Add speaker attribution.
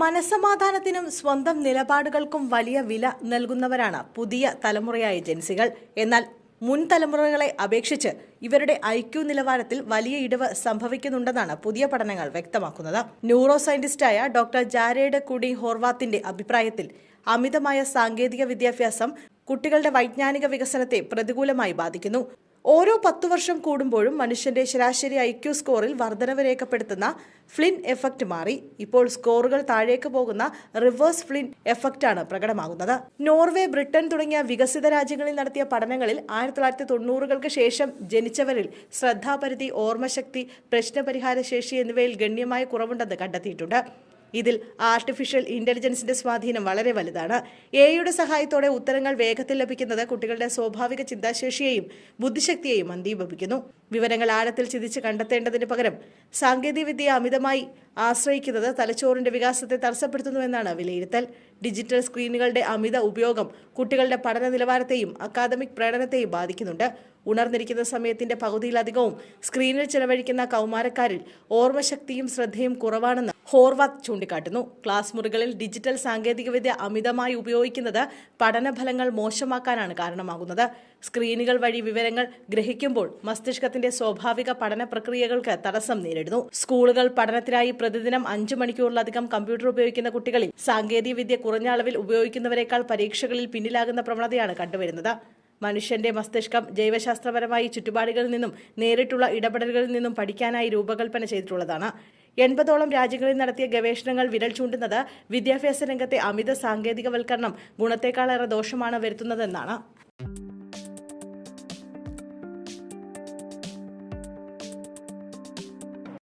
Speaker 1: മനസമാധാനത്തിനും സ്വന്തം നിലപാടുകൾക്കും വലിയ വില നൽകുന്നവരാണ് പുതിയ തലമുറയായ ജൻസികൾ. എന്നാൽ മുൻ തലമുറകളെ അപേക്ഷിച്ച് ഇവരുടെ ഐക്യു നിലവാരത്തിൽ വലിയ ഇടിവ് സംഭവിക്കുന്നുണ്ടെന്നാണ് പുതിയ പഠനങ്ങൾ വ്യക്തമാക്കുന്നത്. ന്യൂറോ സയന്റിസ്റ്റായ ഡോക്ടർ ജാരേഡ് കുടി ഹോർവാത്തിന്റെ അഭിപ്രായത്തിൽ അമിതമായ സാങ്കേതിക വിദ്യാഭ്യാസം കുട്ടികളുടെ വൈജ്ഞാനിക വികസനത്തെ പ്രതികൂലമായി ബാധിക്കുന്നു. ഓരോ പത്തു വർഷം കൂടുമ്പോഴും മനുഷ്യന്റെ ശരാശരി ഐക്യു സ്കോറിൽ വർധനവ് രേഖപ്പെടുത്തുന്ന ഫ്ലിൻ എഫക്റ്റ് മാറി. ഇപ്പോൾ സ്കോറുകൾ താഴേക്ക് പോകുന്ന റിവേഴ്സ് ഫ്ലിൻ എഫക്റ്റ് ആണ് പ്രകടമാകുന്നത്. നോർവേ ബ്രിട്ടൻ തുടങ്ങിയ വികസിത രാജ്യങ്ങളിൽ നടത്തിയ പഠനങ്ങളിൽ ആയിരത്തി തൊള്ളായിരത്തി തൊണ്ണൂറുകൾക്ക് ശേഷം ജനിച്ചവരിൽ ശ്രദ്ധാപരിധി ഓർമ്മശക്തി പ്രശ്നപരിഹാര ശേഷി എന്നിവയിൽ ഗണ്യമായ കുറവുണ്ടെന്ന് കണ്ടെത്തിയിട്ടുണ്ട്. ഇതിൽ ആർട്ടിഫിഷ്യൽ ഇന്റലിജൻസിന്റെ സ്വാധീനം വളരെ വലുതാണ്. എയുടെ സഹായത്തോടെ ഉത്തരങ്ങൾ വേഗത്തിൽ ലഭിക്കുന്നത് കുട്ടികളുടെ സ്വാഭാവിക ചിന്താശേഷിയെയും ബുദ്ധിശക്തിയെയും അന്തീപിക്കുന്നു വിവരങ്ങൾ ആഴത്തിൽ ചിന്തിച്ച് കണ്ടെത്തേണ്ടതിന് പകരം സാങ്കേതികവിദ്യ അമിതമായി ആശ്രയിക്കുന്നത് തലച്ചോറിന്റെ വികാസത്തെ തടസ്സപ്പെടുത്തുന്നുവെന്നാണ് വിലയിരുത്തൽ. ഡിജിറ്റൽ സ്ക്രീനുകളുടെ അമിത ഉപയോഗം കുട്ടികളുടെ പഠന നിലവാരത്തെയും അക്കാദമിക് പ്രകടനത്തെയും ബാധിക്കുന്നുണ്ട്. ഉണർന്നിരിക്കുന്ന സമയത്തിന്റെ പകുതിയിലധികവും സ്ക്രീനിൽ ചെലവഴിക്കുന്ന കൗമാരക്കാരിൽ ഓർമ്മശക്തിയും ശ്രദ്ധയും കുറവാണെന്ന് ഹോർവാത്ത് ചൂണ്ടിക്കാട്ടുന്നു. ക്ലാസ് മുറികളിൽ ഡിജിറ്റൽ സാങ്കേതികവിദ്യ അമിതമായി ഉപയോഗിക്കുന്നത് പഠനഫലങ്ങൾ മോശമാക്കാനാണ് കാരണമാകുന്നത്. സ്ക്രീനുകൾ വഴി വിവരങ്ങൾ ഗ്രഹിക്കുമ്പോൾ മസ്തിഷ്കത്തിന്റെ സ്വാഭാവിക പഠന പ്രക്രിയകൾക്ക് തടസ്സം നേരിടുന്നു. സ്കൂളുകൾ പഠനത്തിനായി പ്രതിദിനം അഞ്ചു മണിക്കൂറിലധികം കമ്പ്യൂട്ടർ ഉപയോഗിക്കുന്ന കുട്ടികളിൽ സാങ്കേതികവിദ്യ കുറഞ്ഞ അളവിൽ ഉപയോഗിക്കുന്നവരെക്കാൾ പരീക്ഷകളിൽ പിന്നിലാകുന്ന പ്രവണതയാണ് കണ്ടുവരുന്നത്. മനുഷ്യന്റെ മസ്തിഷ്കം ജൈവശാസ്ത്രപരമായി ചുറ്റുപാടുകളിൽ നിന്നും നേരിട്ടുള്ള ഇടപെടലുകളിൽ നിന്നും പഠിക്കാനായി രൂപകൽപ്പന ചെയ്തിട്ടുള്ളതാണ്. എൺപതോളം രാജ്യങ്ങളിൽ നടത്തിയ ഗവേഷണങ്ങൾ വിരൽ ചൂണ്ടുന്നത് വിദ്യാഭ്യാസ രംഗത്തെ അമിത സാങ്കേതികവൽക്കരണം ഗുണത്തേക്കാളേറെ ദോഷമാണ് വരുത്തുന്നതെന്നാണ്.